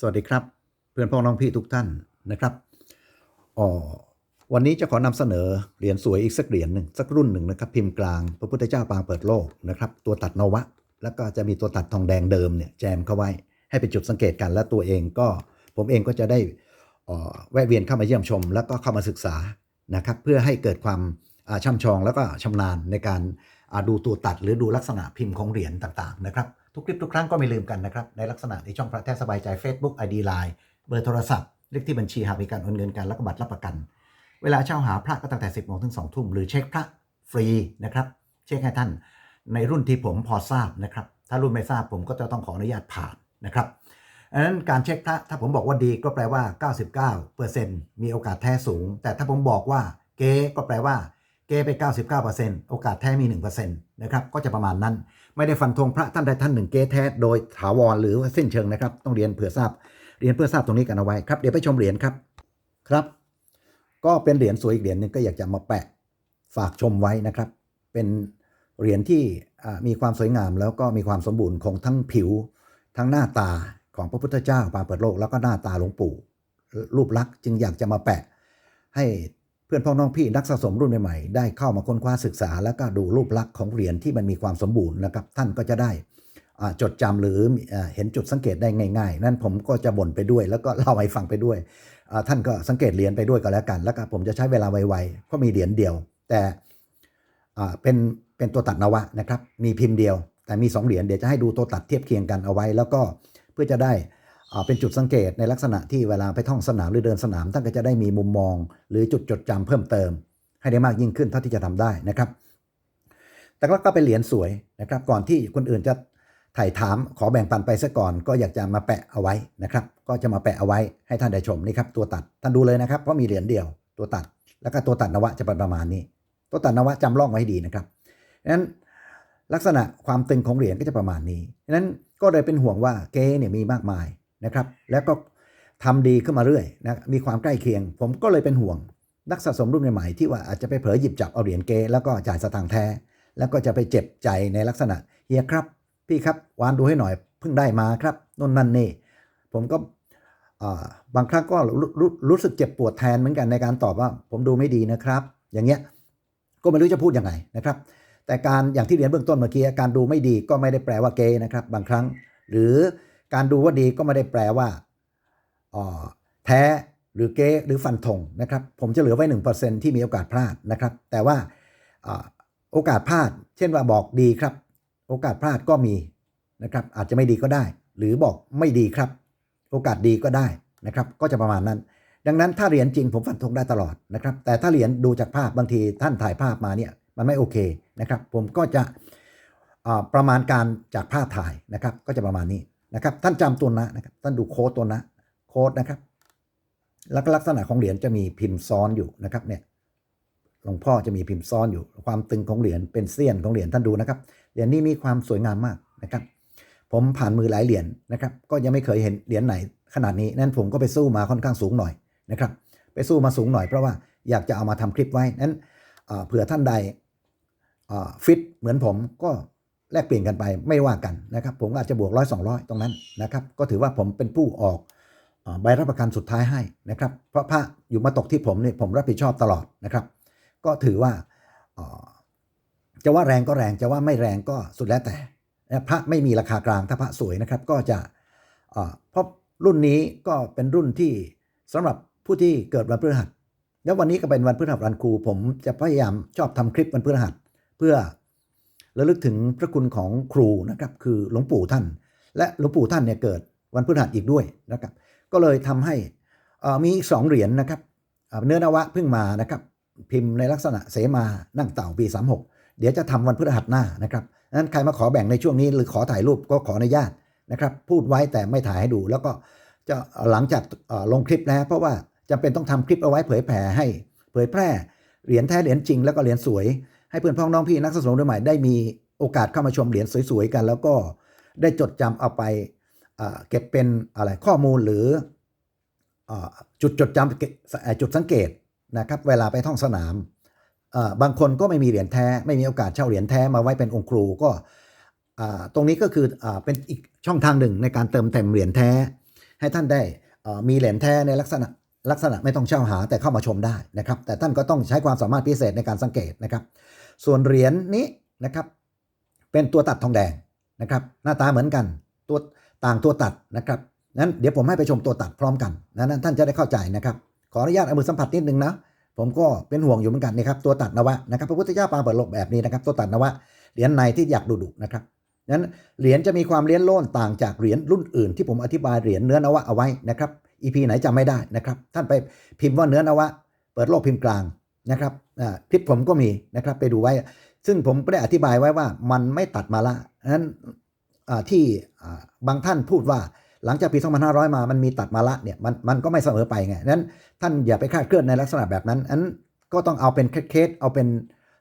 สวัสดีครับ เพื่อนพ้องน้องพี่ทุกท่านนะครับอ๋อวันนี้จะขอนำเสนอเหรียญสวยอีกสักเหรียญหนึ่งสักรุ่นหนึ่งนะครับ พิมพ์กลางพระพุทธเจ้าปางเปิดโลกนะครับ ตัวตัดนวะ แล้วก็จะมีตัวตัดทองแดงเดิมเนี่ยแจมเข้าไว้ ให้เป็นจุดสังเกตกันและตัวเองก็ผมเองก็จะได้อ่อแวะเวียนเข้ามาเยี่ยมชม แล้วก็เข้ามาศึกษานะครับ เพื่อให้เกิดความช่ำชองแล้วก็ชำนาญในการดูตัวตัดหรือดูลักษณะพิมพ์ของเหรียญต่างๆนะครับ ทุกคลิปทุกครั้งก็ไม่ลืมกันนะครับ ในลักษณะในช่องพระแท้สบายใจ Facebook ID Line เบอร์โทรศัพท์ เลขที่บัญชีหากมีการโอนเงินกันและก็บัตรรับประกัน เวลาเช่าหาพระก็ตั้งแต่ 10โมงถึง2ทุ่มหรือเช็คพระฟรีนะครับ เช็คให้ท่านในรุ่นที่ผมพอทราบนะครับ ถ้ารุ่นไม่ทราบผมก็จะต้องขออนุญาตผ่านนะครับดังนั้นการเช็คพระถ้าผมบอกว่าดีก็แปลว่า 99%มีโอกาสแท้สูง แต่ถ้าผมบอกว่าเก๊ก็แปลว่าเก๊ไป 99%โอกาสแท้มี 1%นะครับ ก็จะประมาณนั้น ไม่ได้ฟันธงพระท่านใดท่านหนึ่งเก๊แท้โดยถาวรหรือว่าสิ้นเชิงนะครับ ต้องเรียนเผื่อทราบ เรียนเพื่อทราบตรงนี้กันเอาไว้ครับ เดี๋ยวไปชมเหรียญครับครับ ก็เป็นเหรียญสวยอีกเหรียญหนึ่งก็อยากจะมาแปะฝากชมไว้นะครับ เป็นเหรียญที่มีความสวยงามแล้วก็มีความสมบูรณ์ของทั้งผิว ทั้งหน้าตาของพระพุทธเจ้าปาเปิดโลกแล้วก็หน้าตาหลวงปู่รูปลักษณ์จึงอยากจะมาแปะให้ พื่อนพ้องน้องพี่นักสะสมรุ่นใหม่ๆได้เข้ามาค้นคว้าศึกษา แล้วก็ดูรูปลักษณ์ของเหรียญที่มันมีความสมบูรณ์นะครับ ท่านก็จะได้จดจำหรืออเห็นจุดสังเกตได้ง่ายๆ นั่นผมก็จะบ่นไปด้วย แล้วก็เล่าให้ฟังไปด้วย ท่านก็สังเกตเหรียญไปด้วยก็แล้วกัน แล้วก็ผมจะใช้เวลาไวๆเพราะมีเหรียญเดียว แต่เป็นเป็นตัวตัดนวะนะครับ มีพิมพ์เดียว แต่มี2เหรียญเดี๋ยวจะให้ดูตัวตัดเทียบเคียงกันเอาไว้ แล้วก็เพื่อจะได้ เป็นจุดสังเกตในลักษณะที่เวลาไปท่องสนามหรือเดินสนามท่านก็จะได้มีมุมมอง หรือจุดจดจำเพิ่มเติม ให้ได้มากยิ่งขึ้นเท่าที่จะทำได้นะครับ แต่ก็เป็นเหรียญสวยนะครับ ก่อนที่คนอื่นจะถ่ายถามขอแบ่งปันไปซะก่อน ก็อยากจะมาแปะเอาไว้นะครับ ก็จะมาแปะเอาไว้ให้ท่านได้ชมนี่ครับตัวตัดท่านดูเลยนะครับเพราะมีเหรียญเดียวตัวตัด แล้วก็ตัวตัดนวะจะเป็นประมาณนี้ ตัวตัดนวะจำล่องไว้ให้ดีนะครับนั้นลักษณะความตึงของเหรียญก็จะประมาณนี้นั้นก็เลยเป็นห่วงว่าเก๊เนี่ยมีมากมาย นะครับ แล้วก็ทำดีขึ้นมาเรื่อยนะมีความใกล้เคียง ผมก็เลยเป็นห่วง นักสะสมรุ่นใหม่ที่ว่าอาจจะไปเผลอหยิบจับเอาเหรียญเกแล้วก็จ่ายสตางค์แท้ แล้วก็จะไปเจ็บใจในลักษณะเฮียครับ พี่ครับวานดูให้หน่อยเพิ่งได้มาครับนนนั่นนี่ผมก็บางครั้งก็รู้รู้รู้สึกเจ็บปวดแทนเหมือนกันในการตอบว่า ผมดูไม่ดีนะครับ อย่างเงี้ยก็ไม่รู้จะพูดยังไงนะครับ แต่การอย่างที่เรียนเบื้องต้นเมื่อกี้การดูไม่ดีก็ไม่ได้แปลว่าเกย์นะครับ บางครั้ง หรือ การดูว่าดีก็ไม่ได้แปลว่าแท้หรือเก๊หรือฟันธงนะครับ ผมจะเหลือไว้ 1%ที่มีโอกาสพลาดนะครับ แต่ว่าโอกาสพลาด เช่นว่าบอกดีครับ โอกาสพลาดก็มีนะครับอาจจะไม่ดีก็ได้ หรือบอกไม่ดีครับ โอกาสดีก็ได้นะครับ ก็จะประมาณนั้น ดังนั้นถ้าเหรียญจริงผมฟันธงได้ตลอดนะครับ แต่ถ้าเหรียญดูจากภาพบางทีท่านถ่ายภาพมาเนี่ยมันไม่โอเคนะครับ ผมก็จะประมาณการจากภาพถ่ายนะครับ ก็จะประมาณนี้ นะครับท่านจำตัวนะนะครับท่านดูโค้ดตัวนะโค้ดนะครับแล้วก็ลักษณะของเหรียญจะมีพิมพ์ซ้อนอยู่นะครับเนี่ยหลวงพ่อจะมีพิมพ์ซ้อนอยู่ ความตึงของเหรียญเป็นเสี้ยนของเหรียญท่านดูนะครับเหรียญนี้มีความสวยงามมากนะครับ ผมผ่านมือหลายเหรียญนะครับ ก็ยังไม่เคยเห็นเหรียญไหนขนาดนี้นั้นผมก็ไปสู้มาค่อนข้างสูงหน่อยนะครับ ไปสู้มาสูงหน่อยเพราะว่าอยากจะเอามาทำคลิปไว้นั้นเผื่อท่านใดฟิตเหมือนผมก็ แลกเปลี่ยนกันไปไม่ว่ากันนะครับผมก็อาจจะบวกร้อยสองร้อยตรงนั้นนะครับก็ถือว่าผมเป็นผู้ออกใบรับประกันสุดท้ายให้นะครับเพราะพระอยู่มาตกที่ผมเนี่ยผมรับผิดชอบตลอดนะครับ ก็ถือว่าจะว่าแรงก็แรงจะว่าไม่แรงก็สุดแล้วแต่พระไม่มีราคากลางถ้าพระสวยนะครับก็จะเพราะรุ่นนี้ก็เป็นรุ่นที่สำหรับผู้ที่เกิดวันพฤหัส แล้ววันนี้ก็เป็นวันพฤหัสวันครู ผมจะพยายามชอบทำคลิปวันพฤหัส เพื่อ ระลึกถึงพระคุณของครูนะครับคือหลวงปู่ท่าน และหลวงปู่ท่านเนี่ยเกิดวันพฤหัสอีกด้วยนะครับก็เลยทำให้มีอีกสองเหรียญนะครับเนื้อนวะเพิ่งมานะครับพิมพ์ในลักษณะเสมานั่งเต่าปี36 เดี๋ยวจะทำวันพฤหัสหน้านะครับนั้นใครมาขอแบ่งในช่วงนี้หรือขอถ่ายรูปก็ขออนุญาตนะครับพูดไว้แต่ไม่ถ่ายให้ดู แล้วก็จะหลังจากลงคลิปแล้วเพราะว่าจำเป็นต้องทำคลิปเอาไว้เผยแผ่ให้ เผยแพร่เหรียญแท้เหรียญจริงแล้วก็เหรียญสวย ให้เพื่อนพ้องน้องพี่นักสะสมรุ่นใหม่ได้มีโอกาสเข้ามาชมเหรียญสวยๆกัน แล้วก็ได้จดจำเอาไปเก็บเป็นอะไรข้อมูลหรืออจุดจดจำจุดสังเกตนะครับเวลาไปท่องสนาม บางคนก็ไม่มีเหรียญแท้ ไม่มีโอกาสเช่าเหรียญแท้มาไว้เป็นองค์ครูก็ตรงนี้ก็คืออเป็นอีกช่องทางหนึ่งในการเติมเต็มเหรียญแท้ ให้ท่านได้มีเหรียญแท้ในลักษณะลักษณะไม่ต้องเช่าหาแต่เข้ามาชมได้นะครับ แต่ท่านก็ต้องใช้ความสามารถพิเศษในการสังเกตนะครับ ส่วนเหรียญนี้นะครับ เป็นตัวตัดทองแดงนะครับ หน้าตาเหมือนกันตัวต่างตัวตัดนะครับนั้นเดี๋ยวผมให้ไปชมตัวตัดพร้อมกันนะนั้นท่านจะได้เข้าใจนะครับ ขออนุญาตเอามือสัมผัสนิดนึงนะผมก็เป็นห่วงอยู่เหมือนกันนะครับตัวตัดนวะนะครับพระพุทธเจ้าปางเปิดโลกแบบนี้นะครับ ตัวตัดนวะเหรียญในที่อยากดุดุนะครับนั้นเหรียญจะมีความเลี้ยนโล่นต่างจากเหรียญรุ่นอื่น ที่ผมอธิบายเหรียญเนื้อนวะเอาไว้นะครับ EP ไหนจำไม่ได้นะครับ ท่านไปพิมพ์ว่าเนื้อนวะ เปิดโลกพิมพ์กลาง นะครับคลิปผมก็มีนะครับไปดูไว้ ซึ่งผมก็ได้อธิบายไว้ว่ามันไม่ตัดมาละนั้นที่บางท่านพูดว่าหลังจากปี 2500 มามันมีตัดมาละเนี่ยมันมันก็ไม่เสมอไปไงนั้นท่านอย่าไปคาดเคลื่อนในลักษณะแบบนั้นอันก็ต้องเอาเป็นเคสเอาเป็น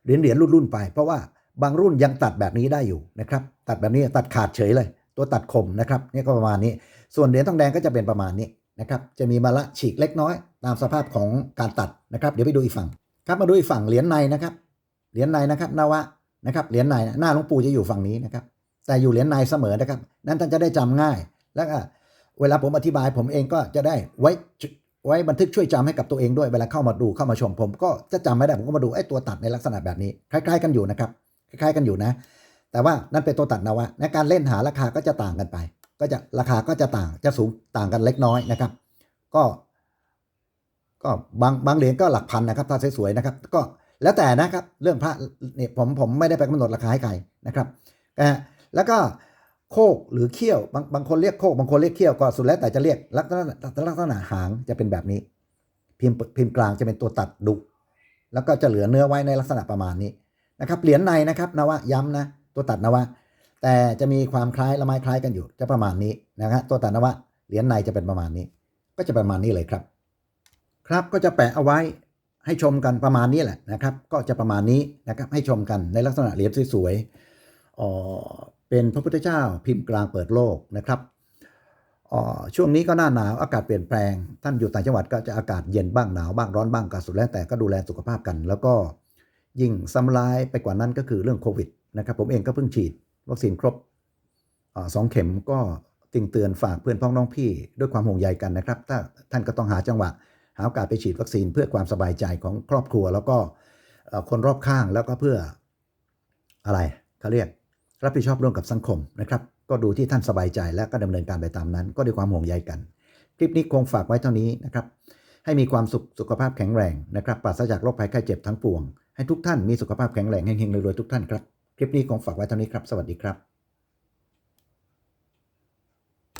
เหรียญเหรียญรุ่นๆไป เพราะว่าบางรุ่นยังตัดแบบนี้ได้อยู่นะครับตัดแบบนี้ตัดขาดเฉยเลย ตัวตัดคมนะครับนี่ก็ประมาณนี้ ส่วนเหรียญทองแดงก็จะเป็นประมาณนี้นะครับจะมีมาละฉีกเล็กน้อย ตามสภาพของการตัดนะครับ เดี๋ยวไปดูอีกฝั่ง ครับมาดูอีกฝั่งเหรียญในนะครับเหรียญในนะครับนวะนะครับเหรียญในหน้าหลวงปู่จะอยู่ฝั่งนี้นะครับ แต่อยู่เหรียญในเสมอนะครับ นั้นท่านจะได้จำง่าย แล้วก็เวลาผมอธิบายผมเองก็จะได้ไว้ไว้บันทึกช่วยจำให้กับตัวเองด้วยเวลาเข้ามาดูเข้ามาชมผม ก็จะจำไม่ได้ผมก็มาดูไอ้ตัวตัดในลักษณะแบบนี้คล้าย ๆ กันอยู่นะครับคล้าย ๆ กันอยู่นะ แต่ว่านั่นเป็นตัวตัดนวะในการเล่นหาราคาก็จะต่างกันไป ก็จะราคาก็จะต่างจะสูงต่างกันเล็กน้อยนะครับ ก็ ก็บางบางเหรียญก็หลักพันนะครับถ้าสวยๆนะครับ ก็แล้วแต่นะครับเรื่องพระเนี่ยผมผมไม่ได้ไปกำหนดราคาให้ใครนะครับนะแล้วก็โคกหรือเขี้ยวบางบางคนเรียกโคกบางคนเรียกเขี้ยวก็สุดแล้วแต่จะเรียกลักษณะลักษณะหางจะเป็นแบบนี้ พิมพ์พิมพ์กลางจะเป็นตัวตัดดุแล้วก็จะเหลือเนื้อไว้ในลักษณะประมาณนี้นะครับเหรียญในนะครับนวะย้ำนะตัวตัดนวะแต่จะมีความคล้ายละไม้คล้ายกันอยู่จะประมาณนี้นะครับตัวตัดนวะเหรียญในจะเป็นประมาณนี้ ก็จะประมาณนี้เลยครับ ครับก็จะแปะเอาไว้ให้ชมกันประมาณนี้แหละนะครับ ก็จะประมาณนี้นะครับให้ชมกันในลักษณะเหรียญสวยๆอ๋อเป็นพระพุทธเจ้าพิมพ์กลางเปิดโลกนะครับอ๋อช่วงนี้ก็หน้าหนาวอากาศเปลี่ยนแปลง ท่านอยู่ต่างจังหวัดก็จะอากาศเย็นบ้างหนาวบ้างร้อนบ้างก็สุดแล้วแต่ก็ดูแลสุขภาพกัน แล้วก็ยิ่งซ้ำร้ายไปกว่านั้นก็คือเรื่องโควิดนะครับผมเองก็เพิ่งฉีดวัคซีนครบอสองเข็มก็ติงเตือนฝากเพื่อนพ้องน้องพี่ ด้วยความห่วงใยกันนะครับ ถ้าท่านก็ต้องหาจังหวะ โอกาสไปฉีดวัคซีนเพื่อความสบายใจของครอบครัว แล้วก็คนรอบข้างแล้วก็เพื่ออะไรเขาเรียกรับผิดชอบร่วมกับสังคมนะครับ ก็ดูที่ท่านสบายใจและก็ดำเนินการไปตามนั้น ก็ด้วยความห่วงใยกัน คลิปนี้คงฝากไว้เท่านี้นะครับ ให้มีความสุขสุขภาพแข็งแรงนะครับปราศจากโรคภัยไข้เจ็บทั้งปวง ให้ทุกท่านมีสุขภาพแข็งแรงเฮงๆรวยๆทุกท่านครับ คลิปนี้คงฝากไว้เท่านี้ครับ สวัสดีครับ